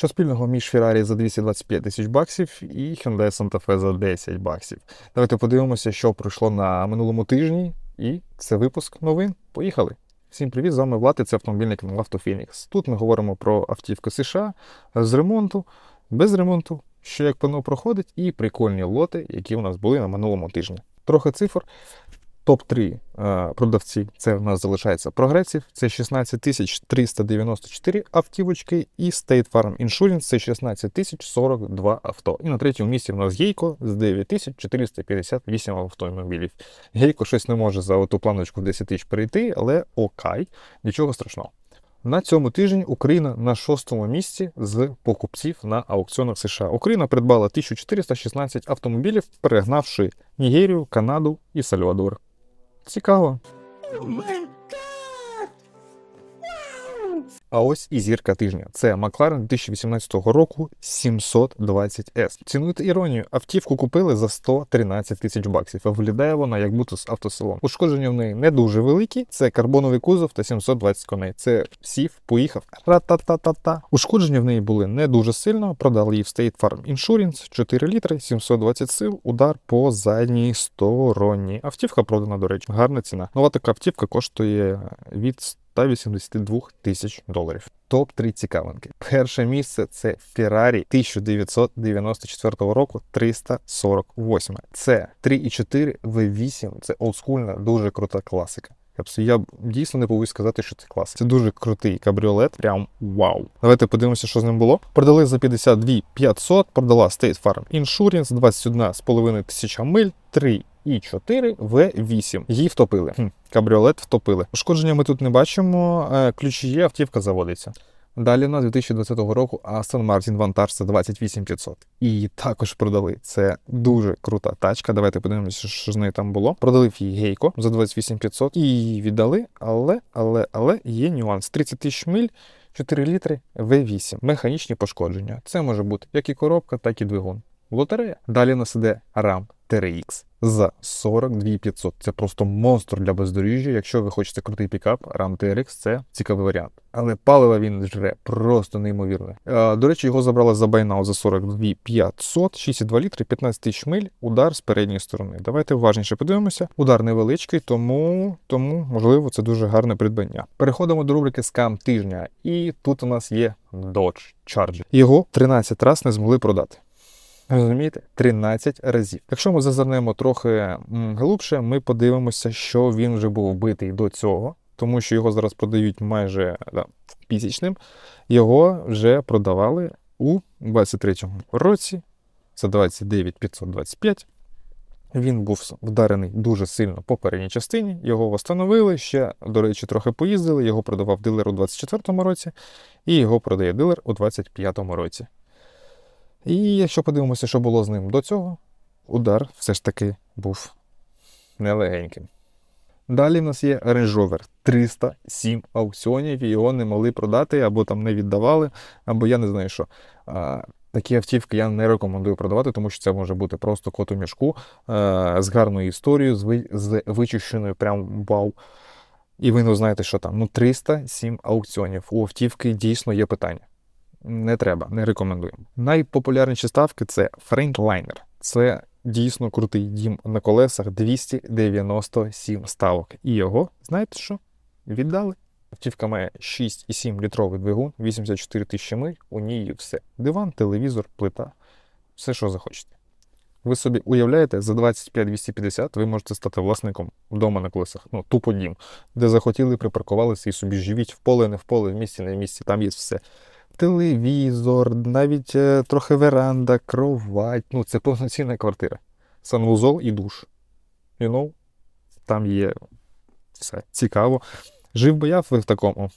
Що спільного між Ferrari за 225 тисяч баксів і Hyundai Santa Fe за 10 баксів. Давайте подивимося, що пройшло на минулому тижні, і це випуск новин. Поїхали! Всім привіт! З вами Влад, і це автомобільний канал Автофінікс. Тут ми говоримо про автівки США з ремонту, без ремонту, що як воно проходить, і прикольні лоти, які у нас були на минулому тижні. Трохи цифр. Топ-3 е, продавці це в нас залишається прогресів. Це 16 тисяч 394 автівочки, і State Farm Insurance це 16 тисяч 42 авто. І на третьому місці в нас Гейко з 9 тисяч 458 автомобілів. Гейко щось не може за оту планочку в 10 тисяч перейти, але окей, нічого страшного. На цьому тижні Україна на шостому місці з покупців на аукціонах США. Україна придбала 1416 автомобілів, перегнавши Нігерію, Канаду і Сальвадор. Цікаво. А ось і зірка тижня. Це Макларен 2018 року 720S. Цінуйте іронію, автівку купили за 113 тисяч баксів, а виглядає вона як будто з автосалону. Ушкодження в неї не дуже великі. Це карбоновий кузов та 720 коней. Це сів, поїхав. Ра-та-та-та-та. Ушкодження в неї були не дуже сильно. Продали її в State Farm Insurance 4 літри, 720 сил, удар по задній стороні. Автівка продана, до речі, гарна ціна. Нова така автівка коштує від 182 тисяч доларів. Топ-3 цікавинки. Перше місце це Ferrari 1994 року 348. Це 3,4 V8. Це олдскульна, дуже крута класика. С- Я дійсно не побоюсь сказати, що це клас. Це дуже крутий кабріолет. Прям вау. Давайте подивимося, що з ним було. Продали за 52 500, продала State Farm Insurance 21,5 тисяча миль, 3 і 4 В8. Її втопили. Хм, кабріолет втопили. Ушкодження ми тут не бачимо. е, Ключі є, автівка заводиться. Далі на 2020 року Aston Martin Vantage за 28500. Її також продали. Це дуже крута тачка. Давайте подивимося, що з нею там було. Продали її гейко за 28500 і її віддали. Але, але, але є нюанс: 30 тисяч миль. 4 літри V8. Механічні пошкодження. Це може бути як і коробка, так і двигун. Лотерея. Далі нас іде RAM TRX за 42 500. Це просто монстр для бездоріжжя. Якщо ви хочете крутий пікап, RAM TRX це цікавий варіант. Але палива він жре просто неймовірне. Е, До речі, його забрали за байнау за 42 500, 6,2 літри, 15 тисяч миль, удар з передньої сторони. Давайте уважніше подивимося. Удар невеличкий, тому, тому можливо, це дуже гарне придбання. Переходимо до рубрики скам тижня. І тут у нас є Dodge Charger. Його 13 раз не змогли продати. Розумієте? 13 разів. Якщо ми зазирнемо трохи глибше, ми подивимося, що він вже був вбитий до цього, тому що його зараз продають майже да, пісячним. Його вже продавали у 23-му році за 29 525. Він був вдарений дуже сильно по передній частині. Його встановили ще, до речі, трохи поїздили. Його продавав дилер у 24-му році, і його продає дилер у 25-му році. І якщо подивимося, що було з ним до цього, удар все ж таки був нелегеньким. Далі в нас є Range Rover 307 аукціонів, і його не могли продати, або там не віддавали, або я не знаю що. А, Такі автівки я не рекомендую продавати, тому що це може бути просто кот у мішку е, з гарною історією, з, ви, з вичищеною прям вау. І ви не знаєте, що там. Ну, 307 аукціонів. У автівки дійсно є питання. Не треба, не рекомендую. Найпопулярніші ставки це Freightliner. Це дійсно крутий дім на колесах 297 ставок. І його, знаєте що? Віддали. Автівка має 6,7 літровий двигун, 84 тисячі миль, у ній все. Диван, телевізор, плита, все, що захочете. Ви собі уявляєте, за 25-250 ви можете стати власником вдома на колесах, ну, тупо дім, де захотіли, припаркувалися і собі живіть в поле, не в поле, в місті, не в місті, там є все. Телевізор, навіть е, трохи веранда, кровать. Ну, це повноцінна квартира. Санвузол і душ. You know? Там є все цікаво. Жив би я в такому?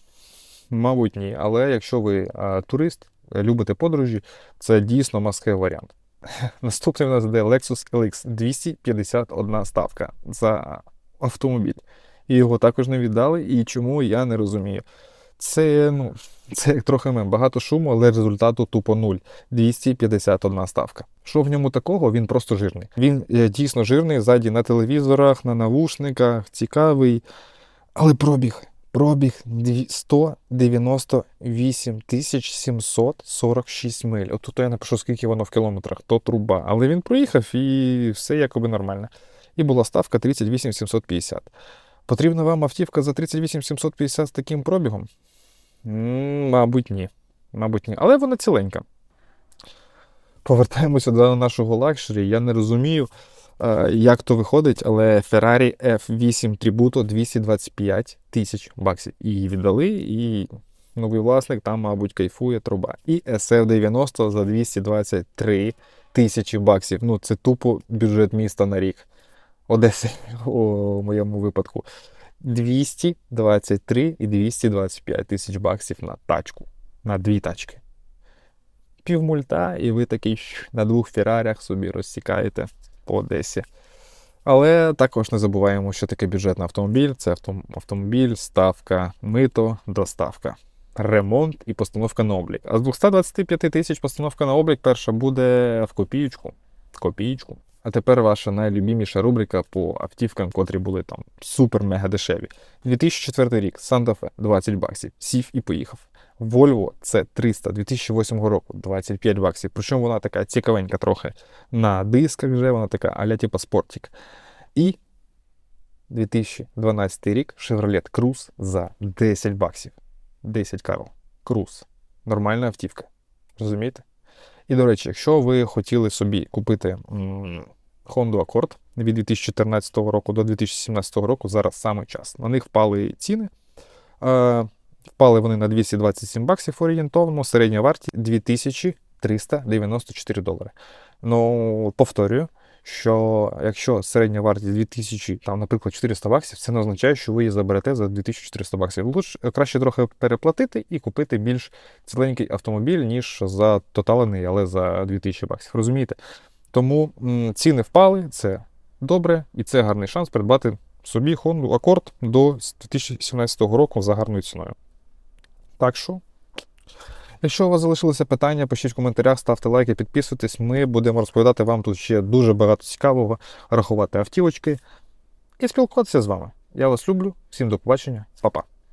Мабуть, ні. Але якщо ви а, турист, любите подорожі, це дійсно маски варіант. Наступний у нас йде Lexus LX 251 ставка за автомобіль. І його також не віддали. І чому я не розумію. Це, ну, це трохи мем. Багато шуму, але результату тупо нуль. 251 ставка. Що в ньому такого? Він просто жирний. Він е, дійсно жирний ззаді на телевізорах, на навушниках, цікавий. Але пробіг Пробіг 198 тисяч 746 миль. От тут я напишу, скільки воно в кілометрах, то труба. Але він проїхав і все якоби нормально. І була ставка 38 750. Потрібна вам автівка за 38 750 з таким пробігом? Мабуть, ні. Мабуть, ні. Але вона ціленька. Повертаємося до нашого лакшері. Я не розумію, е, як то виходить, але Ferrari F8 Tributo 225 тисяч баксів. Її віддали, і новий власник там, мабуть, кайфує труба. І SF90 за 223 тисячі баксів. Ну, це тупо бюджет міста на рік. Одеси у моєму випадку. 223 і 225 тисяч баксів на тачку. На дві тачки. Півмульта, і ви такий на двох феррарях собі розсікаєте по Одесі. Але також не забуваємо, що таке бюджетний автомобіль. Це автом- автомобіль, ставка, мито, доставка, ремонт і постановка на облік. А з 225 тисяч постановка на облік перша буде в копієчку. Копієчку. А тепер ваша найлюбіміша рубрика по автівкам, котрі були там супер-мега дешеві. 2004 рік, Санта-Фе, 20 баксів, сів і поїхав. Volvo це 300 2008 року, 25 баксів. Причому вона така цікавенька трохи на дисках вже, вона така аля типа спортик. І 2012 рік Chevrolet Cruze за 10 баксів. 10 Карл. Cruze. Нормальна автівка. Розумієте? І, до речі, якщо ви хотіли собі купити Honda Accord від 2014 року до 2017 року, зараз саме час. На них впали ціни. Е, впали вони на 227 баксів орієнтовно, середня вартість 2394 долари. Ну, повторюю, що якщо середня вартість 2000, там, наприклад, 400 баксів, це не означає, що ви її заберете за 2400 баксів. Лучше краще трохи переплатити і купити більш ціленький автомобіль, ніж за тоталений, але за 2000 баксів. Розумієте? Тому ціни впали, це добре, і це гарний шанс придбати собі Honda Accord до 2017 року за гарною ціною. Так що, якщо у вас залишилися питання, пишіть в коментарях, ставте лайки, підписуйтесь. Ми будемо розповідати вам тут ще дуже багато цікавого, рахувати автівочки і спілкуватися з вами. Я вас люблю, всім до побачення, па-па.